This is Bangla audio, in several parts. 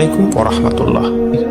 আলাইকুম ওরহমতুল্লাহ।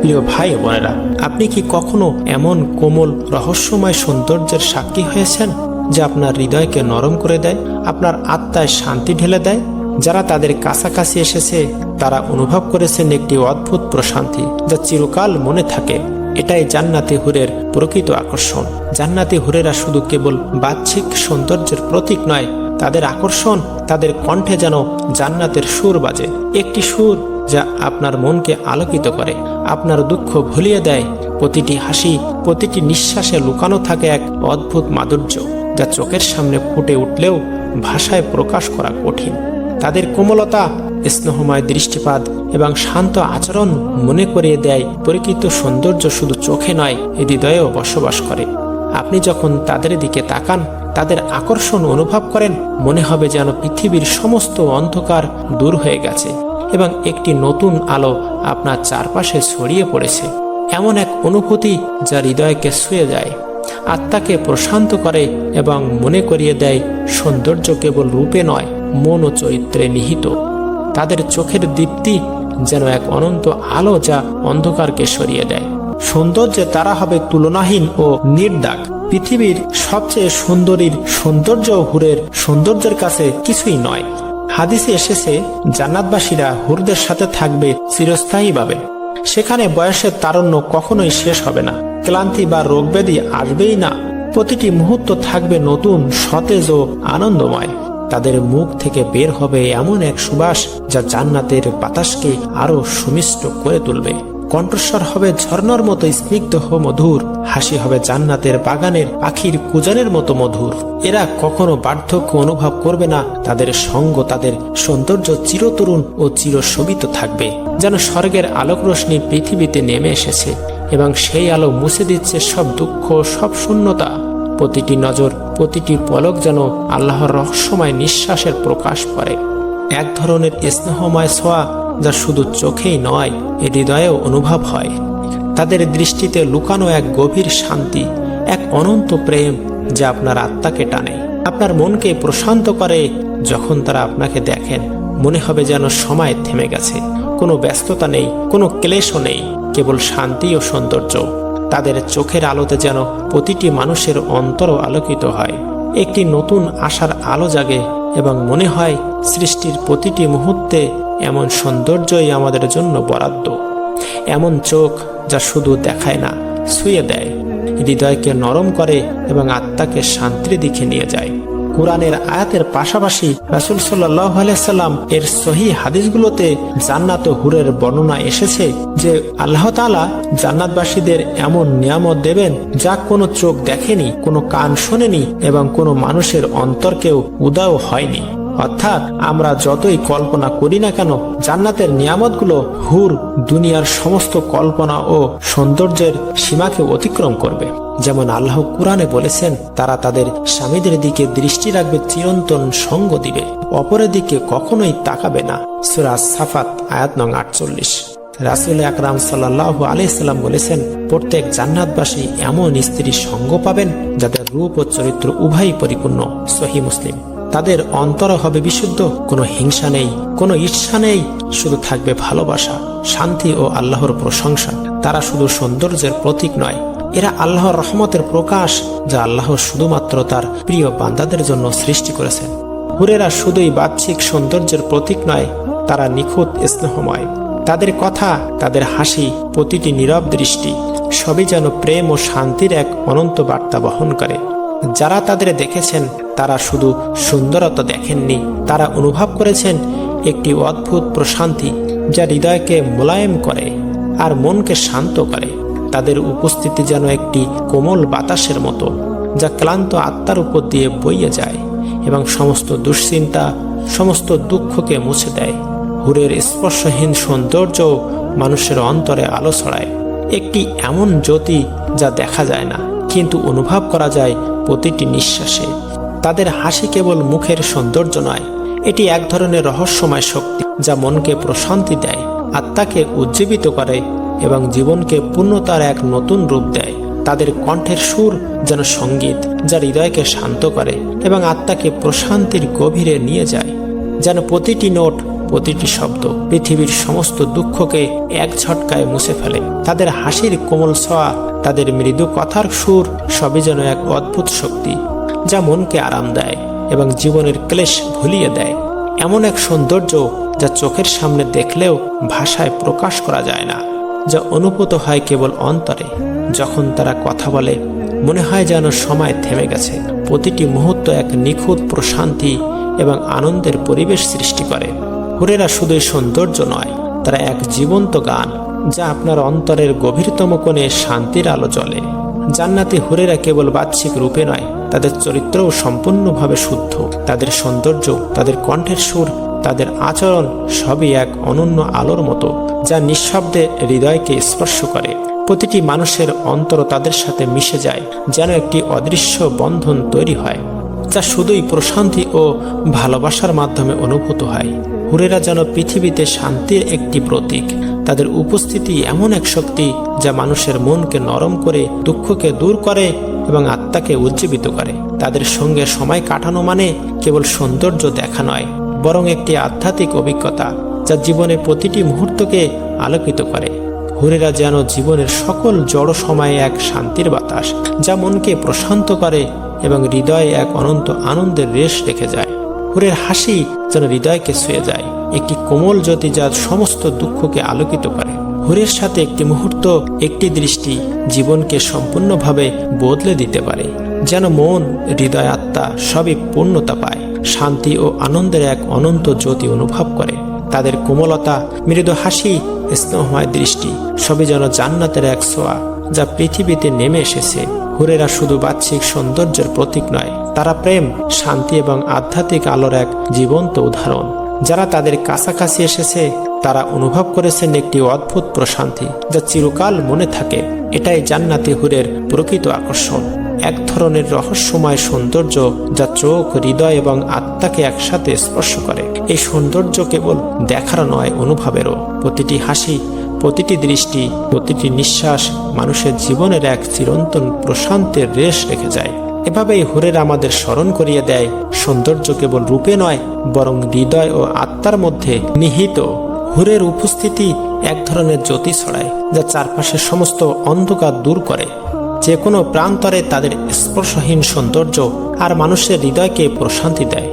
প্রিয় ভাই বোনেরা, আপনি কি কখনো এমন কোমল, রহস্যময় সৌন্দর্যের সাক্ষী হয়েছেন যা আপনার হৃদয়কে নরম করে দেয়, আপনার আত্মায় শান্তি ঢেলে দেয়? যারা তাদের কাছাকাছি এসেছে, তারা অনুভব করেছেন একটি অদ্ভুত প্রশান্তি যা চিরকাল মনে থাকে। এটাই জান্নাতি হুরের প্রকৃত আকর্ষণ। জান্নাতি হুরেরা শুধু কেবল বাহ্যিক সৌন্দর্যের প্রতীক নয়, তাদের আকর্ষণ তাদের কণ্ঠে যেন জান্নাতের সুর বাজে। একটি সুর যা আপনার মনকে আলোকিত করে, আপনার দুঃখ ভুলিয়ে দেয়। প্রতিটি হাসি, প্রতিটি নিঃশ্বাসে লুকানো থাকে এক অদ্ভুত মাধুর্য যা চোখের সামনে ফুটে উঠলেও ভাষায় প্রকাশ করা কঠিন। তাদের কোমলতা, স্নেহময় দৃষ্টিপাত এবং শান্ত আচরণ মনে করিয়ে দেয় পরিচিত সৌন্দর্য শুধু চোখে নয়, হৃদয়েও বসবাস করে। আপনি যখন তাদের দিকে তাকান, তাদের আকর্ষণ অনুভব করেন, মনে হবে যেন পৃথিবীর সমস্ত অন্ধকার দূর হয়ে গেছে। এবং একটি নতুন আলো আপনার চারপাশে ছড়িয়ে পড়েছে। এমন এক অনুভূতি যা হৃদয়কে ছুঁয়ে যায়। আত্মাকে প্রশান্ত করে এবং মনে করিয়ে দেয় সৌন্দর্য কেবল রূপে নয়, মন ও চরিত্রে নিহিত। তাদের চোখের দীপ্তি যেন এক অনন্ত আলো যা অন্ধকারকে সরিয়ে দেয়। সৌন্দর্যে তারা হবে তুলনাহীন ও নির্দাগ পৃথিবীর সবচেয়ে সুন্দরীর সৌন্দর্য হুরের সৌন্দর্যের কাছে কিছুই নয়। হাদিসে এসেছে, জান্নাতবাসীরা হুরদের সাথে থাকবে চিরস্থায়ীভাবে সেখানে বয়সের তারণ্য কখনোই শেষ হবে না। ক্লান্তি বা রোগব্যাধি আসবেই না। প্রতিটি মুহূর্ত থাকবে নতুন, সতেজ ও আনন্দময়। তাদের মুখ থেকে বের হবে এমন এক সুবাস যা জান্নাতের বাতাসকে আরও সুমিষ্ট করে তুলবে। কণ্ঠস্বর হবে ঝর্ণার মতো স্নিগ্ধ মধুর, হাসি হবে জান্নাতের বাগানের পাখির কুজানের মতো মধুর। এরা কখনো বার্ধক্য অনুভব করবে না, তাদের সঙ্গ, তাদের সৌন্দর্য চিরতরুণ ও চিরশোভিত থাকবে। যেন স্বর্গের আলোক রশ্মি পৃথিবীতে নেমে এসেছে, এবং সেই আলো মুছে দিচ্ছে সব দুঃখ, সব শূন্যতা। প্রতিটি নজর, প্রতিটি পলক যেন আল্লাহর রহস্যময় নিঃশ্বাসের প্রকাশ করে এক ধরনের স্নেহময় ছোঁয়া যা শুধু চোখেই নয় এ হৃদয়েও অনুভব হয়। তাদের দৃষ্টিতে লুকানো এক গভীর শান্তি, এক অনন্ত প্রেম যা আপনার আত্মাকে টানে। আপনার মনকে প্রশান্ত করে যখন তারা আপনাকে দেখেন, মনে হবে যেন সময় থেমে গেছে। কোনো ব্যস্ততা নেই, কোনো ক্লেশও নেই, কেবল শান্তি ও সৌন্দর্য। তাদের চোখের আলোতে যেন প্রতিটি মানুষের অন্তরও আলোকিত হয়। একটি নতুন আশার আলো জাগে এবং মনে হয় সৃষ্টির প্রতিটি মুহূর্তে এমন সৌন্দর্যই আমাদের জন্য বরাদ্দ। এমন চোখ যা শুধু দেখায় না, ছুঁয়ে দেয়। হৃদয়কে নরম করে এবং আত্মাকে শান্তির দিকে নিয়ে যায়। কোরআনের আয়াতের পাশাপাশি রাসুল সাল্লাহ সাল্লাম এর সহি হাদিসগুলোতে জান্নাত হুরের বর্ণনা এসেছে যে আল্লাহ তালা জান্নাতবাসীদের এমন নিয়ামত দেবেন যা কোনো চোখ দেখেনি, কোনো কান শোনেনি এবং কোনো মানুষের অন্তরকেও উদাও হয়নি। অর্থাৎ আমরা যতই কল্পনা করি না কেন, জান্নাতের নিয়ামতগুলো হুর দুনিয়ার সমস্ত কল্পনা ও সৌন্দর্যের সীমাকে অতিক্রম করবে। যেমন আল্লাহ কুরআনে বলেছেন, তারা তাদের স্বামীদের দিকে দৃষ্টি রাখবে, চিরন্তন সঙ্গ দিবে অপরের দিকে কখনোই তাকাবে না। সুরাজ সাফাত, আয়াত নং আটচল্লিশ। রাসুল আকরাম সাল্লাহ আলাইসাল্লাম বলেছেন, প্রত্যেক জান্নাতবাসী এমন স্ত্রীর সঙ্গ পাবেন যাদের রূপ ও চরিত্র উভয়ই পরিপূর্ণ। সহি মুসলিম। তাদের অন্তর হবে বিশুদ্ধ, কোনো হিংসা নেই, কোনো ঈর্ষা নেই, শুধু থাকবে ভালোবাসা, শান্তি ও আল্লাহর প্রশংসা। তারা শুধু সৌন্দর্যের প্রতীক নয়, এরা আল্লাহর রহমতের প্রকাশ, যা আল্লাহ শুধুমাত্র তার প্রিয় বান্দাদের জন্য সৃষ্টি করেছেন। হুরেরা শুধুই বাহ্যিক সৌন্দর্যের প্রতীক নয়, তারা নিখুঁত স্নেহময়। তাদের কথা, তাদের হাসি, প্রতিটি নীরব দৃষ্টি, সবই যেন প্রেম ও শান্তির এক অনন্ত বার্তা বহন করে। যারা তাদের দেখেছেন, তারা শুধু সুন্দরতা দেখেননি। তারা অনুভব করেছেন একটি অদ্ভুত প্রশান্তি যা হৃদয়কে মোলায়েম করে আর মনকে শান্ত করে। তাদের উপস্থিতি যেন একটি কোমল বাতাসের মতো, যা ক্লান্ত আত্মার উপর দিয়ে বইয়ে যায় এবং সমস্ত দুশ্চিন্তা, সমস্ত দুঃখকে মুছে দেয়। হুরের স্পর্শহীন সৌন্দর্য মানুষের অন্তরে আলো ছড়ায়। একটি এমন জ্যোতি যা দেখা যায় না। কিন্তু অনুভব করা যায় প্রতিটি নিঃশ্বাসে। তাদের হাসি কেবল মুখের সৌন্দর্য নয়, এটি এক ধরনের রহস্যময় শক্তি যা মনকে প্রশান্তি দেয়, আত্মাকে উজ্জীবিত করে এবং জীবনকে পূর্ণতার এক নতুন রূপ দেয়। তাদের কণ্ঠের সুর যেন সংগীত, যা হৃদয়কে শান্ত করে এবং আত্মাকে প্রশান্তির গভীরে নিয়ে যায়, যেন প্রতিটি নোট, প্রতিটি শব্দ পৃথিবীর সমস্ত দুঃখকে এক ঝটকায় মুছে ফেলে। তাদের হাসির কোমল ছোঁয়া তাদের মৃদু কথার সুর সবই যেন এক অদ্ভুত শক্তি, যা মনকে আরাম দেয় এবং জীবনের ক্লেশ ভুলিয়ে দেয়। এমন এক সৌন্দর্য যা চোখের সামনে দেখলেও ভাষায় প্রকাশ করা যায় না, যা অনুভূত হয় কেবল অন্তরে, যখন তারা কথা বলে, মনে হয় যেন সময় থেমে গেছে। প্রতিটি মুহূর্ত এক নিখুঁত প্রশান্তি এবং আনন্দের পরিবেশ সৃষ্টি করে। হুরেরা শুধুই সৌন্দর্য নয়, তারা এক জীবন্ত গান যা আপনার অন্তরের গভীরতম কোণে শান্তির আলো জ্বলে। জান্নাতি হুরেরা কেবল বাহ্যিক রূপে নয়, তাদের চরিত্রও সম্পূর্ণভাবে শুদ্ধ। তাদের সৌন্দর্য, তাদের কণ্ঠের সুর, তাদের আচরণ সবই এক অনন্য আলোর মতো, যা নিঃশব্দে হৃদয়কে স্পর্শ করে। প্রতিটি মানুষের অন্তর তাদের সাথে মিশে যায়, যেন একটি অদৃশ্য বন্ধন তৈরি হয়। যা শুধুই প্রশান্তি ও ভালোবাসার মাধ্যমে অনুভূত হয়। হুরেরা যেন পৃথিবীতে শান্তির একটি প্রতীক। তাদের উপস্থিতি এমন এক শক্তি যা মানুষের মনকে নরম করে, দুঃখকে দূর করে এবং আত্মাকে উজ্জীবিত করে। তাদের সঙ্গে সময় কাটানো মানে কেবল সৌন্দর্য দেখা নয়, বরং একটি আধ্যাত্মিক অভিজ্ঞতা যা জীবনে প্রতিটি মুহূর্তকে আলোকিত করে। হুরেরা যেন জীবনের সকল জড় সময়ে এক শান্তির বাতাস যা মনকে প্রশান্ত করে এবং হৃদয়ে এক অনন্ত আনন্দের রেশ রেখে যায়। হুরের হাসি যেন হৃদয়কে ছুঁয়ে যায়। একটি কোমল জ্যোতি যা সমস্ত দুঃখকে আলোকিত করে। হুরের সাথে একটি মুহূর্ত, একটি দৃষ্টি জীবনকে সম্পূর্ণভাবে বদলে দিতে পারে, যেন মন, হৃদয়, আত্মা সবই পূর্ণতা পায়। শান্তি ও আনন্দের এক অনন্ত জ্যোতি অনুভব করে। তাদের কোমলতা, মৃদু হাসি, স্নেহময় দৃষ্টি সবই যেন জান্নাতের এক ছোঁয়া যা পৃথিবীতে নেমে এসেছে। হুরেরা শুধু বাহ্যিক সৌন্দর্যের প্রতীক নয়, তারা প্রেম, শান্তি এবং আধ্যাত্মিক আলোর এক জীবন্ত উদাহরণ। যারা তাদের কাছাকাছি এসেছে, তারা অনুভব করেছেন একটি অদ্ভুত প্রশান্তি যা চিরকাল মনে থাকে। এটাই জান্নাতি হুরের প্রকৃত আকর্ষণ। এক ধরনের রহস্যময় সৌন্দর্য যা চোখ, হৃদয় এবং আত্মাকে একসাথে স্পর্শ করে। এই সৌন্দর্য কেবল দেখার নয়, অনুভবেরও। প্রতিটি হাসি প্রতিটি দৃষ্টি, প্রতিটি নিঃশ্বাস মানুষের জীবনের এক চিরন্তন প্রশান্তের রেশ রেখে যায়। এভাবেই হুরের আমাদের স্মরণ করিয়ে দেয়, সৌন্দর্য কেবল রূপে নয়, বরং হৃদয় ও আত্মার মধ্যে নিহিত। হুরের উপস্থিতি এক ধরনের জ্যোতি ছড়ায়, যা চারপাশের সমস্ত অন্ধকার দূর করে। যে কোনো প্রান্তরে তাদের স্পর্শহীন সৌন্দর্য আর মানুষের হৃদয়কে প্রশান্তি দেয়।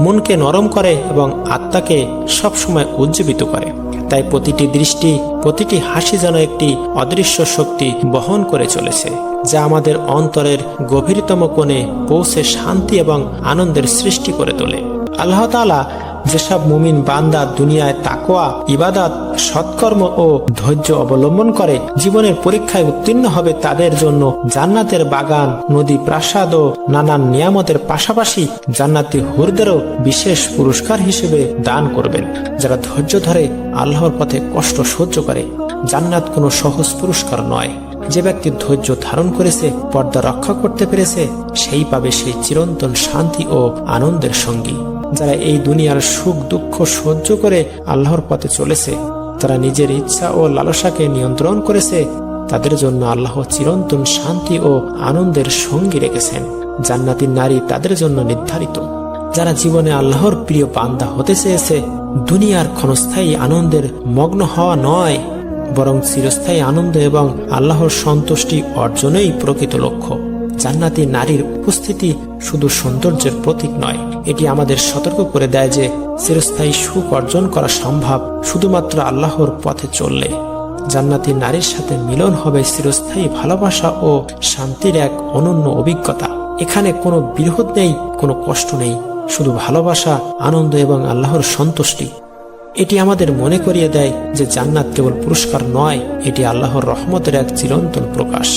মনকে নরম করে এবং আত্মাকে সবসময় উজ্জীবিত করে। তাই প্রতিটি দৃষ্টি, প্রতিটি হাসি যেন একটি অদৃশ্য শক্তি বহন করে চলেছে, যা আমাদের অন্তরের গভীরতম কোণে পৌঁছে শান্তি এবং আনন্দের সৃষ্টি করে তোলে। আল্লাহ তালা যেসব মুমিন বান্দা দুনিয়ায় তাকোয়া ইবাদাত, সৎকর্ম ও ধৈর্য অবলম্বন করে, জীবনের পরীক্ষায় উত্তীর্ণ হবে তাদের জন্য জান্নাতের বাগান, নদী প্রাসাদ ও নানান নিয়ামতের পাশাপাশি জান্নাতি হুরদেরও বিশেষ পুরস্কার হিসেবে দান করবেন। যারা ধৈর্য ধরে আল্লাহর পথে কষ্ট সহ্য করে, জান্নাত কোনো সহজ পুরস্কার নয়। যে ব্যক্তি ধৈর্য ধারণ করেছে, পর্দা রক্ষা করতে পেরেছে, সেই পাবে সেই চিরন্তন শান্তি ও আনন্দের সঙ্গী। যারা এই দুনিয়ার সুখ, দুঃখ সহ্য করে আল্লাহর পথে চলেছে, তারা নিজের ইচ্ছা ও লালসাকে নিয়ন্ত্রণ করেছে, তাদের জন্য আল্লাহ চিরন্তন শান্তি ও আনন্দের সঙ্গী রেখেছেন। জান্নাতি নারী তাদের জন্য নির্ধারিত। যারা জীবনে আল্লাহর প্রিয় বান্দা হতে চেয়েছে, দুনিয়ার ক্ষণস্থায়ী আনন্দের মগ্ন হওয়া নয়, বরং চিরস্থায়ী আনন্দ এবং আল্লাহর সন্তুষ্টি অর্জনেই প্রকৃত লক্ষ্য। জান্নাতি নারীর উপস্থিতি শুধু সৌন্দর্যের প্রতীক নয়, এটি আমাদের সতর্ক করে দেয় যে চিরস্থায়ী সুখ অর্জন করা সম্ভব শুধুমাত্র আল্লাহর পথে চললে। জান্নাতি নারীর সাথে মিলন হবে চিরস্থায়ী ভালোবাসা ও শান্তির এক অনন্য অভিজ্ঞতা। এখানে কোনো বিরোধ নেই, কোনো কষ্ট নেই, শুধু ভালোবাসা, আনন্দ এবং আল্লাহর সন্তুষ্টি। এটি আমাদের মনে করিয়ে দেয় যে জান্নাত কেবল পুরস্কার নয়, এটি আল্লাহর রহমতের এক চিরন্তন প্রকাশ।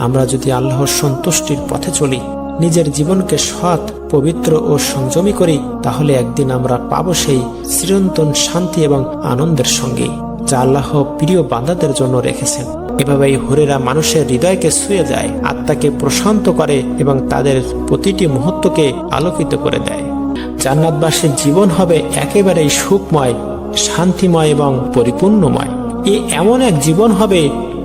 আমরা যদি আল্লাহর সন্তুষ্টির পথে চলি, নিজের জীবনকে সৎ, পবিত্র ও সংযমী করি, তাহলে একদিন আমরা পাব সেই চিরন্তন শান্তি এবং আনন্দের সঙ্গে, যা আল্লাহ প্রিয় বান্দাদের জন্য রেখেছেন। এভাবেই হুরেরা মানুষের হৃদয়কে ছুঁয়ে যায়, আত্মাকে প্রশান্ত করে এবং তাদের প্রতিটি মুহূর্তকে আলোকিত করে দেয়। জান্নাতবাসীর জীবন হবে একেবারেই সুখময়, শান্তিময় এবং পরিপূর্ণময়। এ এমন এক জীবন হবে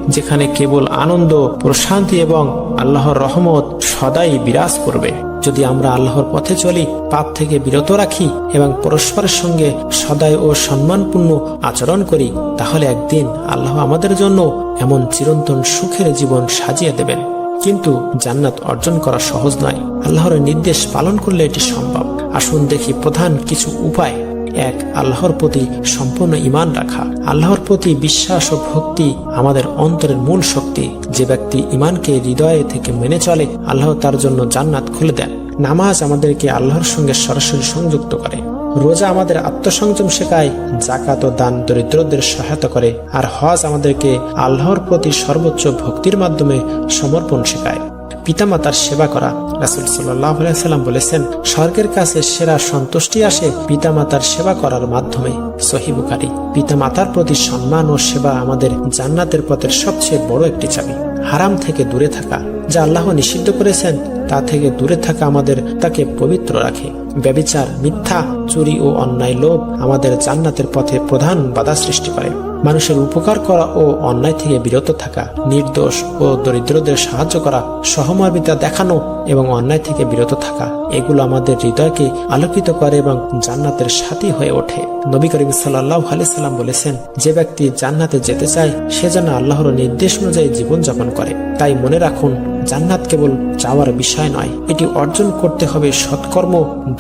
যেখানে কেবল আনন্দ, প্রশান্তি এবং আল্লাহর রহমত সদাই বিরাজ করবে। যদি আমরা আল্লাহর পথে চলি, পাপ থেকে বিরত রাখি এবং পরস্পরের সঙ্গে সদাই ও সম্মানপূর্ণ আচরণ করি, তাহলে একদিন আল্লাহ আমাদের জন্য এমন চিরন্তন সুখের জীবন সাজিয়ে দেবেন। কিন্তু জান্নাত অর্জন করা সহজ নয়। আল্লাহর নির্দেশ পালন করলে এটি সম্ভব। আসুন দেখি প্রধান কিছু উপায়। এক আল্লাহর প্রতি সম্পূর্ণ ইমান রাখা। আল্লাহর প্রতি বিশ্বাস ও ভক্তি আমাদের অন্তরের মূল শক্তি। যে ব্যক্তি ইমানকে হৃদয়ে থেকে মেনে চলে, আল্লাহ তার জন্য জান্নাত খুলে দেন। নামাজ আমাদেরকে আল্লাহর সঙ্গে সরাসরি সংযুক্ত করে। রোজা আমাদের আত্মসংযম শেখায় জাকাত ও দান দরিদ্রদের সহায়তা করে। আর হজ আমাদেরকে আল্লাহর প্রতি সর্বোচ্চ ভক্তির মাধ্যমে সমর্পণ শেখায়। পিতামাতার সেবা করা। রাসুল সাল্লাম বলেছেন, স্বর্গের কাছে সেরা সন্তুষ্টি আসে পিতামাতার সেবা করার মাধ্যমে। সহিবুকারী পিতামাতার প্রতি সম্মান ও সেবা আমাদের জান্নাতের পথের সবচেয়ে বড় একটি চাবি। হারাম থেকে দূরে থাকা, যা আল্লাহ নিষিদ্ধ করেছেন, তা থেকে দূরে থাকা আমাদের তাকে পবিত্র রাখে। ব্যবিচার, মিথ্যা, চুরি ও অন্যায় লোভ আমাদের জান্নাতের পথে প্রধান বাধা সৃষ্টি করে। মানুষের উপকার করা ও অন্যায় থেকে বিরত থাকা, নির্দোষ ও দরিদ্রদের সাহায্য করা, সহমর্মিতা দেখানো এবং অন্যায় থেকে বিরত থাকা, এগুলো আমাদের হৃদয়কে আলোকিত করে এবং জান্নাতের সাথী হয়ে ওঠে। নবী করিম সাল্লাহ সাল্লাম বলেছেন, যে ব্যক্তি জান্নাতে যেতে চায়, সে যেন আল্লাহর নির্দেশ অনুযায়ী জীবনযাপন করে। তাই মনে রাখুন, জান্নাত কেবল চাওয়ার বিষয় নয়, এটি অর্জন করতে হবে সৎকর্ম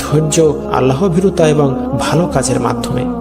ধৈর্য আল্লাহ ভীরুতা এবং ভালো কাজের মাধ্যমে।